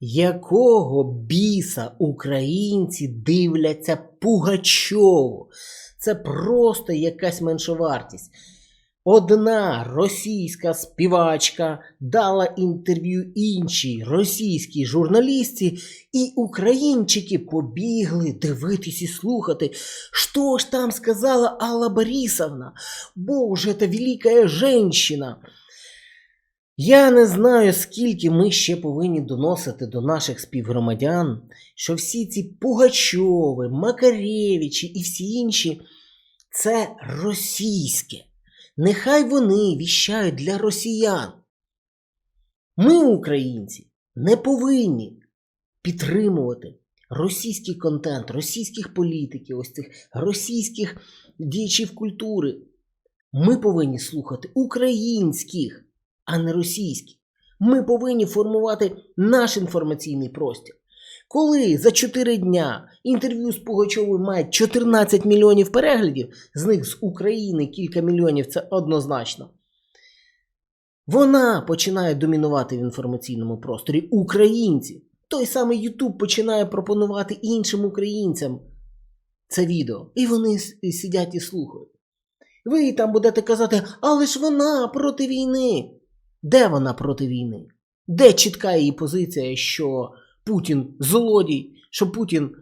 Якого біса українці дивляться Пугачову? Це просто якась меншовартість. Одна російська співачка дала інтерв'ю іншій російській журналістці, і українчики побігли дивитись і слухати, що ж там сказала Алла Борисовна. Боже, це велика жінка. Я не знаю, скільки ми ще повинні доносити до наших співгромадян, що всі ці Пугачови, Макаревичі і всі інші це російське. Нехай вони віщають для росіян. Ми, українці, не повинні підтримувати російський контент, російських політиків, ось цих російських діячів культури. Ми повинні слухати українських, а не російських. Ми повинні формувати наш інформаційний простір. Коли за 4 дня інтерв'ю з Пугачовою має 14 мільйонів переглядів, з них з України кілька мільйонів це однозначно. Вона починає домінувати в інформаційному просторі українців. Той самий Ютуб починає пропонувати іншим українцям це відео. І вони сидять і слухають. Ви там будете казати, але ж вона проти війни. Де вона проти війни? Де чітка її позиція, що Путін злодій, що Путін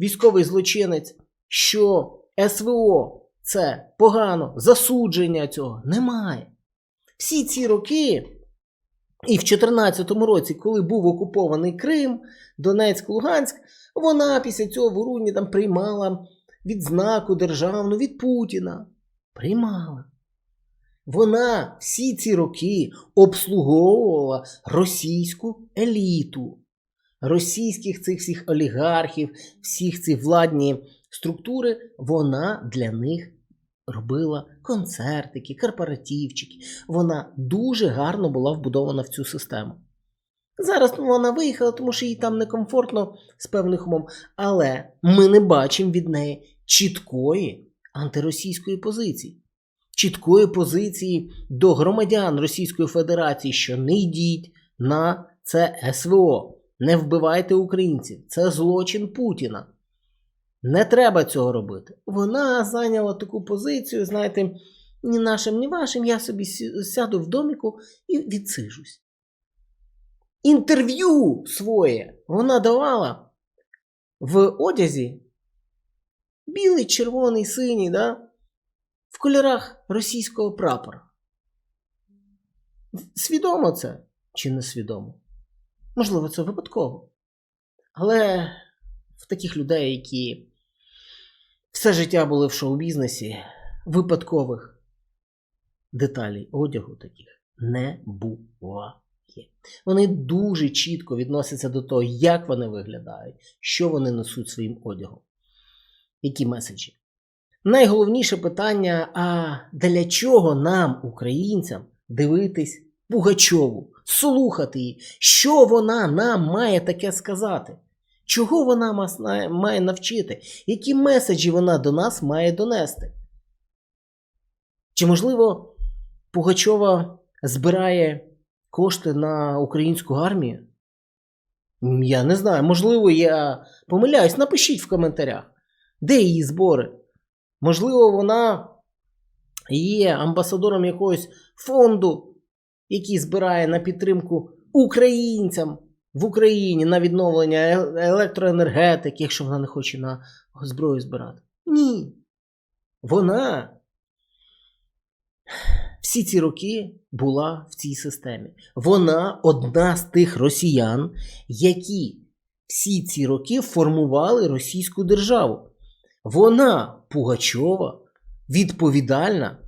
військовий злочинець, що СВО це погано, засудження цього немає. Всі ці роки, і в 2014 році, коли був окупований Крим, Донецьк, Луганськ, вона після цього в Уруні там приймала відзнаку державну від Путіна. Приймала. Вона всі ці роки обслуговувала російську еліту, російських цих всіх олігархів, всіх цих владні структури, вона для них робила концертики, корпоративчики. Вона дуже гарно була вбудована в цю систему. Зараз вона виїхала, тому що їй там некомфортно з певних умов, але ми не бачимо від неї чіткої антиросійської позиції чіткої позиції до громадян Російської Федерації, що не йдіть на це СВО, не вбивайте українців, це злочин Путіна. Не треба цього робити. Вона зайняла таку позицію, знаєте, ні нашим, ні вашим, я собі сяду в доміку і відсижусь. Інтерв'ю своє вона давала в одязі білий, червоний, синій, да? В кольорах російського прапора. Свідомо це чи не свідомо? Можливо, це випадково. Але в таких людей, які все життя були в шоу-бізнесі, випадкових деталей одягу таких не буває. Вони дуже чітко відносяться до того, як вони виглядають, що вони несуть своїм одягом, які меседжі. Найголовніше питання: а для чого нам, українцям, дивитись Пугачову, слухати її, що вона нам має таке сказати? Чого вона має навчити? Які меседжі вона до нас має донести? Чи, можливо, Пугачова збирає кошти на українську армію? Я не знаю. Можливо, я помиляюсь. Напишіть в коментарях, де її збори. Можливо, вона є амбасадором якогось фонду, який збирає на підтримку українцям в Україні на відновлення е- електроенергетики, якщо вона не хоче на зброю збирати. Ні. Вона всі ці роки була в цій системі. Вона одна з тих росіян, які всі ці роки формували російську державу. Вона, Пугачова, відповідальна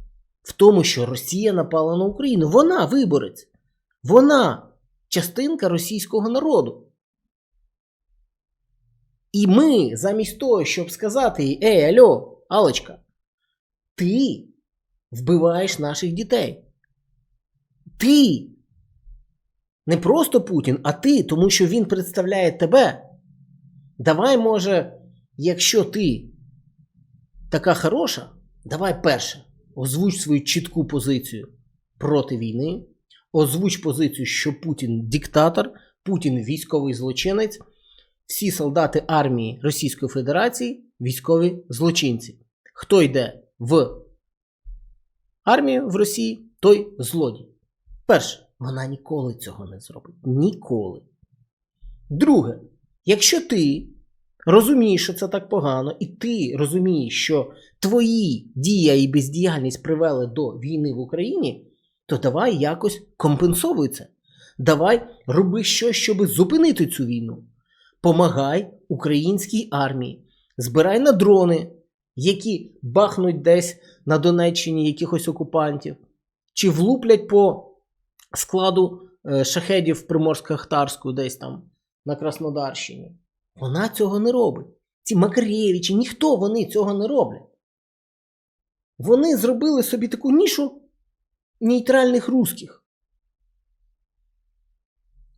в тому, що Росія напала на Україну. Вона виборець. Вона частинка російського народу. І ми, замість того, щоб сказати їй, ей, альо, Алочка, ти вбиваєш наших дітей. Ти. Не просто Путін, а ти, тому що він представляє тебе. Давай, може, якщо ти така хороша, давай перше, озвуч свою чітку позицію проти війни, озвуч позицію, що Путін диктатор, Путін військовий злочинець, всі солдати армії Російської Федерації військові злочинці. Хто йде в армію в Росії, той злодій. Перше, вона ніколи цього не зробить. Ніколи. Друге, якщо ти розумієш, що це так погано, і ти розумієш, що твої дія і бездіяльність привели до війни в Україні, то давай якось компенсовуй це. Давай роби щось, щоб зупинити цю війну. Помагай українській армії, збирай на дрони, які бахнуть десь на Донеччині якихось окупантів, чи влуплять по складу е, шахедів в Приморсько-Ахтарську, десь там на Краснодарщині. Вона цього не робить. Ці Макарєвичі, ніхто вони цього не роблять. Вони зробили собі таку нішу нейтральних русських.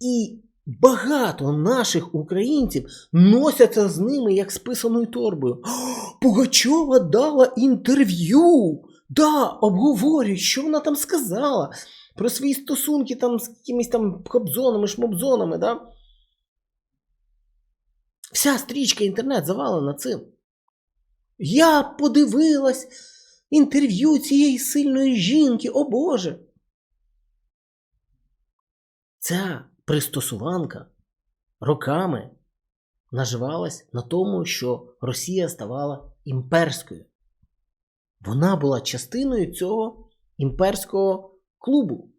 І багато наших українців носяться з ними як з писаною торбою. «О, Пугачова дала інтерв'ю. Да, обговорюють, що вона там сказала про свої стосунки там з якимись там хобзонами, шмобзонами, да? Вся стрічка інтернет завалена цим. Я подивилась інтерв'ю цієї сильної жінки, о Боже. Ця пристосуванка роками наживалась на тому, що Росія ставала імперською. Вона була частиною цього імперського клубу.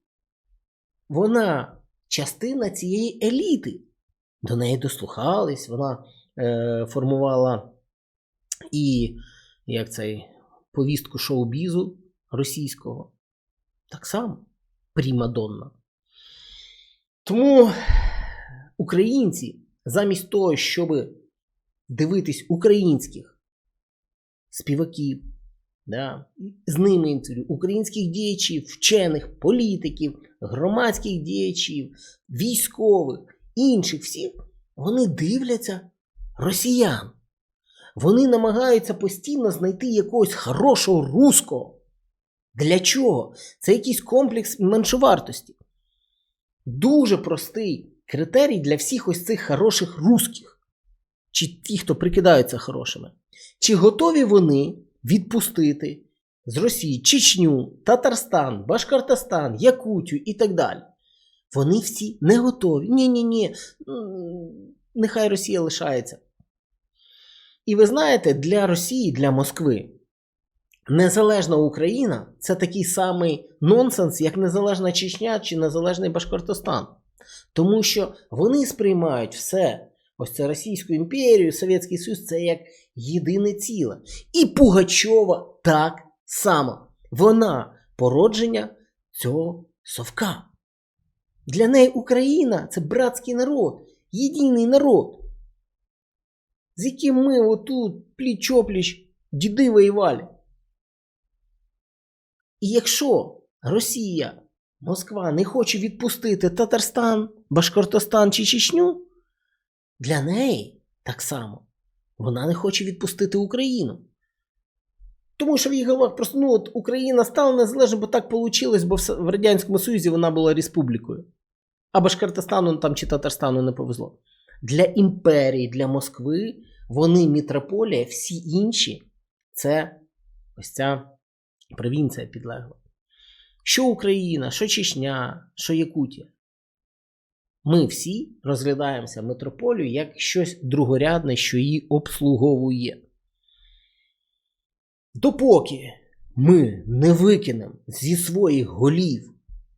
Вона частина цієї еліти. До неї дослухались, вона е, формувала і як цей, повістку шоу-бізу російського. Так само Прімадонна. Тому українці, замість того, щоб дивитись українських співаків, да, з ними інтерв'ю, українських діячів, вчених, політиків, громадських діячів, військових, інших всіх, вони дивляться росіян. Вони намагаються постійно знайти якогось хорошого русского. Для чого? Це якийсь комплекс меншовартості. Дуже простий критерій для всіх ось цих хороших русських. Чи ті, хто прикидаються хорошими. Чи готові вони відпустити з Росії Чечню, Татарстан, Башкортостан, Якутію і так далі? Вони всі не готові. Ні-ні-ні, нехай Росія лишається. І ви знаєте, для Росії, для Москви незалежна Україна це такий самий нонсенс, як незалежна Чечня чи незалежний Башкортостан. Тому що вони сприймають все, ось це Російську імперію, Совєтський Союз, це як єдине ціле. І Пугачова так само. Вона породження цього совка. Для неї Україна це братський народ, єдиний народ, з яким ми отут пліч-опліч діди воювали. І якщо Росія, Москва не хоче відпустити Татарстан, Башкортостан чи Чечню, для неї так само вона не хоче відпустити Україну. Тому що в їх головах просто ну, от Україна стала незалежною, бо так вийшло, бо в Радянському Союзі вона була республікою. А Башкортостану там чи Татарстану не повезло. Для імперії, для Москви вони мітрополія, всі інші це ось ця провінція підлегла. Що Україна, що Чечня, що Якутія. Ми всі розглядаємося митрополію як щось другорядне, що її обслуговує. Допоки ми не викинемо зі своїх голів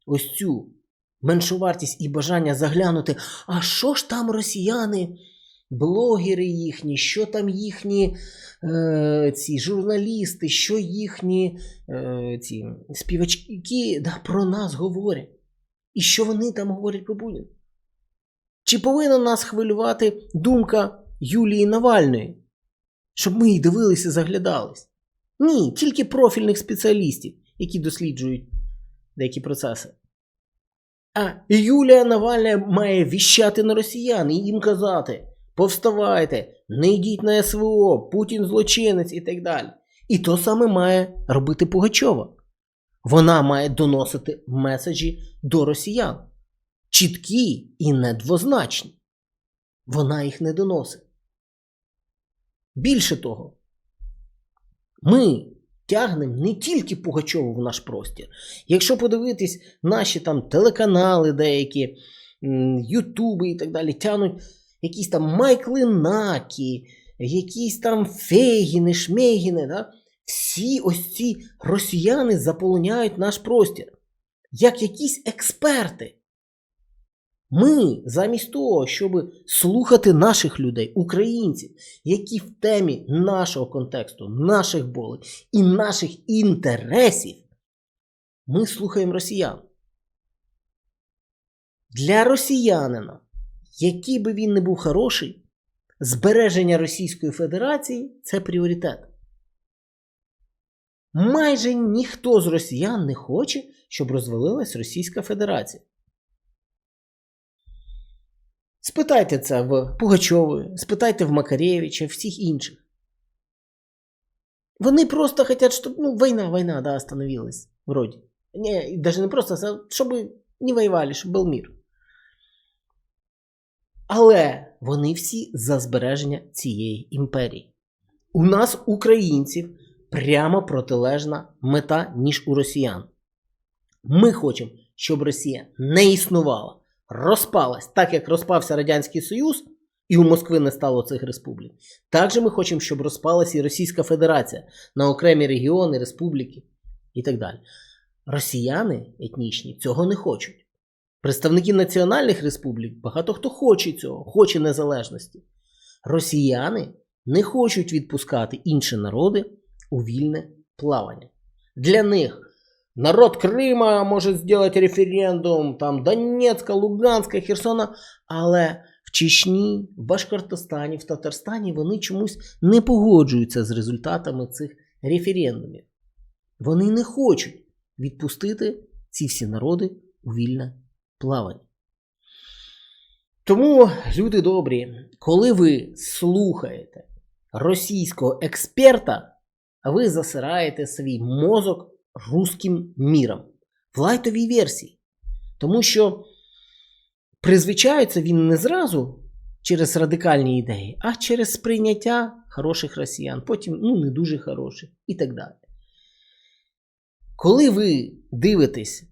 ось цю меншовартість і бажання заглянути, а що ж там росіяни, блогери їхні, що там їхні е, ці журналісти, що їхні е, ці співачки да, про нас говорять. І що вони там говорять про Путіна? Чи повинна нас хвилювати думка Юлії Навальної, щоб ми її дивилися, заглядались? Ні, тільки профільних спеціалістів, які досліджують деякі процеси. А Юлія Навальна має віщати на росіян і їм казати: повставайте, не йдіть на СВО, Путін злочинець і так далі. І то саме має робити Пугачова. Вона має доносити меседжі до росіян. чіткі і недвозначні. Вона їх не доносить. Більше того, ми тягнемо не тільки Пугачову в наш простір. Якщо подивитись наші там телеканали, деякі, Ютуби і так далі, тягнуть якісь там Майкли Накі, якісь там Фейгіни, Шмейгіни, да? всі ось ці росіяни заполоняють наш простір, як якісь експерти. Ми, замість того, щоб слухати наших людей, українців, які в темі нашого контексту, наших болей і наших інтересів, ми слухаємо росіян. Для росіянина, який би він не був хороший, збереження Російської Федерації це пріоритет. Майже ніхто з росіян не хоче, щоб розвалилась Російська Федерація. Спитайте це в Пугачової, спитайте в Макаревича, всіх інших. Вони просто хочуть, щоб ну, війна, війна, да, остановилась. Вроде. Не, даже не просто, щоб не воювали, щоб був мир. Але вони всі за збереження цієї імперії. У нас, українців, прямо протилежна мета, ніж у росіян. Ми хочемо, щоб Росія не існувала, розпалась, так як розпався Радянський Союз, і у Москви не стало цих республік. Так же ми хочемо, щоб розпалася і Російська Федерація на окремі регіони, республіки і так далі. Росіяни етнічні цього не хочуть. Представники національних республік багато хто хоче цього, хоче незалежності. Росіяни не хочуть відпускати інші народи у вільне плавання. Для них народ Крима може зробити референдум, там Донецька, Луганська, Херсона, але в Чечні, в Башкортостані, в Татарстані вони чомусь не погоджуються з результатами цих референдумів. Вони не хочуть відпустити ці всі народи у вільне плавання. Тому, люди добрі, коли ви слухаєте російського експерта, ви засираєте свій мозок русським міром в лайтовій версії. Тому що призвичається він не зразу через радикальні ідеї, а через сприйняття хороших росіян, потім ну, не дуже хороших і так далі. Коли ви дивитесь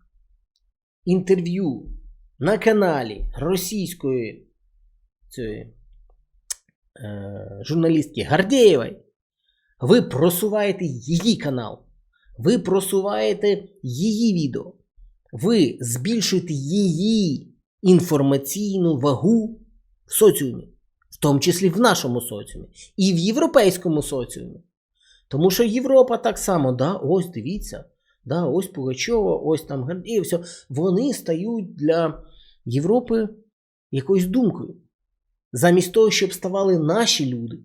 інтерв'ю на каналі російської цієї, е, журналістки Гардєєвої, ви просуваєте її канал, ви просуваєте її відео, ви збільшуєте її інформаційну вагу в соціумі, в тому числі в нашому соціумі, і в європейському соціумі. Тому що Європа так само, да, ось дивіться, да, ось Пугачова, ось там Гордієв, все. Вони стають для Європи якоюсь думкою. Замість того, щоб ставали наші люди,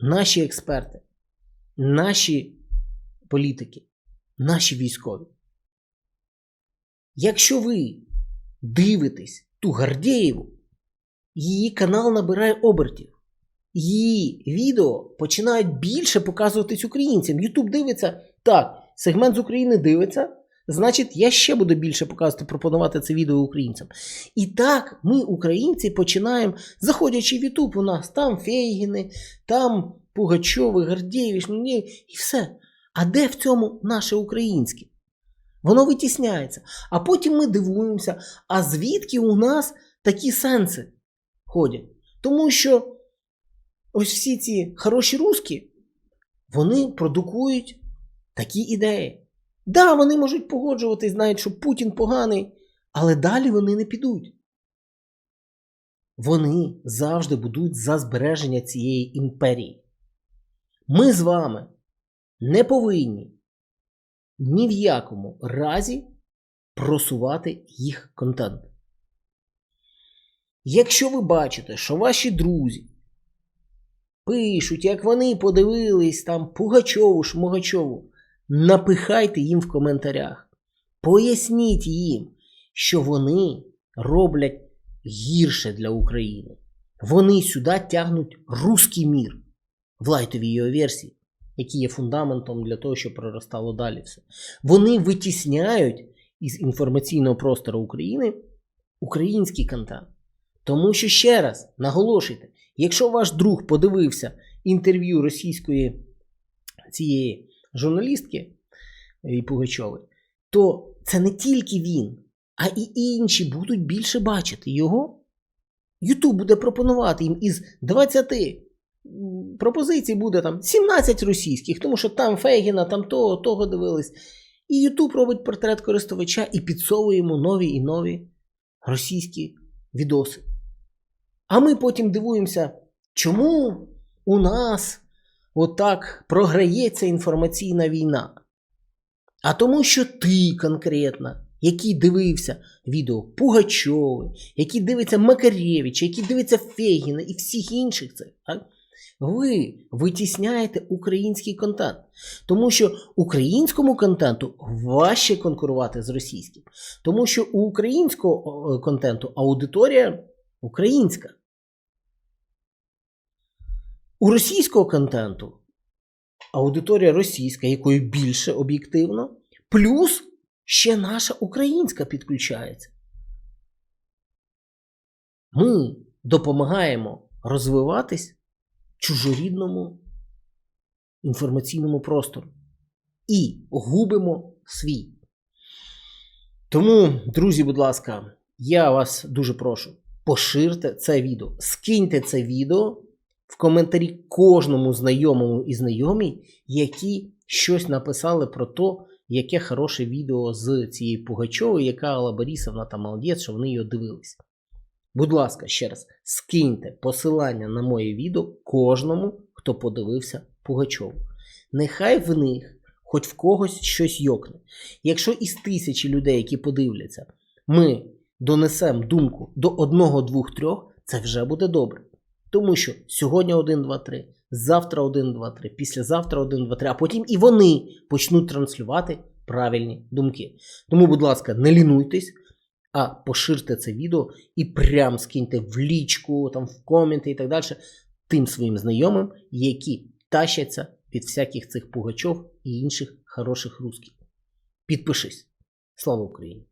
наші експерти, наші політики, наші військові. Якщо ви дивитесь ту Гардєєву, її канал набирає обертів. Її відео починають більше показуватись українцям. Ютуб дивиться, так, сегмент з України дивиться, значить, я ще буду більше показувати, пропонувати це відео українцям. І так, ми, українці, починаємо, заходячи в Ютуб, у нас там Фейгіни, там Пугачови, Гордєєві, і все. А де в цьому наше українське? Воно витісняється. А потім ми дивуємося, а звідки у нас такі сенси ходять? Тому що ось всі ці хороші русські, вони продукують такі ідеї. Да, вони можуть погоджуватись, знають, що Путін поганий, але далі вони не підуть. Вони завжди будуть за збереження цієї імперії. Ми з вами не повинні ні в якому разі просувати їх контент. Якщо ви бачите, що ваші друзі пишуть, як вони подивились там Пугачову, Шмугачову, напихайте їм в коментарях. Поясніть їм, що вони роблять гірше для України. Вони сюди тягнуть руський мір в лайтовій його версії, який є фундаментом для того, щоб проростало далі все. Вони витісняють із інформаційного простору України український контент. Тому що ще раз наголошуйте, якщо ваш друг подивився інтерв'ю російської цієї журналістки і Пугачової, то це не тільки він, а і інші будуть більше бачити його. Ютуб буде пропонувати їм із 20 м, пропозицій буде там 17 російських, тому що там Фейгіна, там того, того дивились. І Ютуб робить портрет користувача і підсовує йому нові і нові російські відоси. А ми потім дивуємося, чому у нас отак програється інформаційна війна. А тому, що ти конкретно, який дивився відео Пугачови, який дивиться Макарєвича, який дивиться Фейгіна і всіх інших це, так? Ви витісняєте український контент. Тому що українському контенту важче конкурувати з російським. Тому що у українського е, контенту аудиторія українська. У російського контенту аудиторія російська, якої більше об'єктивно, плюс ще наша українська підключається. Ми допомагаємо розвиватись чужорідному інформаційному простору і губимо свій. Тому, друзі, будь ласка, я вас дуже прошу, поширте це відео, скиньте це відео в коментарі кожному знайомому і знайомій, які щось написали про те, яке хороше відео з цієї Пугачової, яка Алла Борисовна там молодець, що вони його дивились. Будь ласка, ще раз, скиньте посилання на моє відео кожному, хто подивився Пугачову. Нехай в них хоч в когось щось йокне. Якщо із тисячі людей, які подивляться, ми донесемо думку до одного, двох, трьох, це вже буде добре. Тому що сьогодні 1, 2, 3, завтра 1, 2, 3, післязавтра 1, 2, 3, а потім і вони почнуть транслювати правильні думки. Тому, будь ласка, не лінуйтесь, а поширте це відео і прям скиньте в лічку, там, в коменти і так далі тим своїм знайомим, які тащаться від всяких цих пугачов і інших хороших русських. Підпишись. Слава Україні!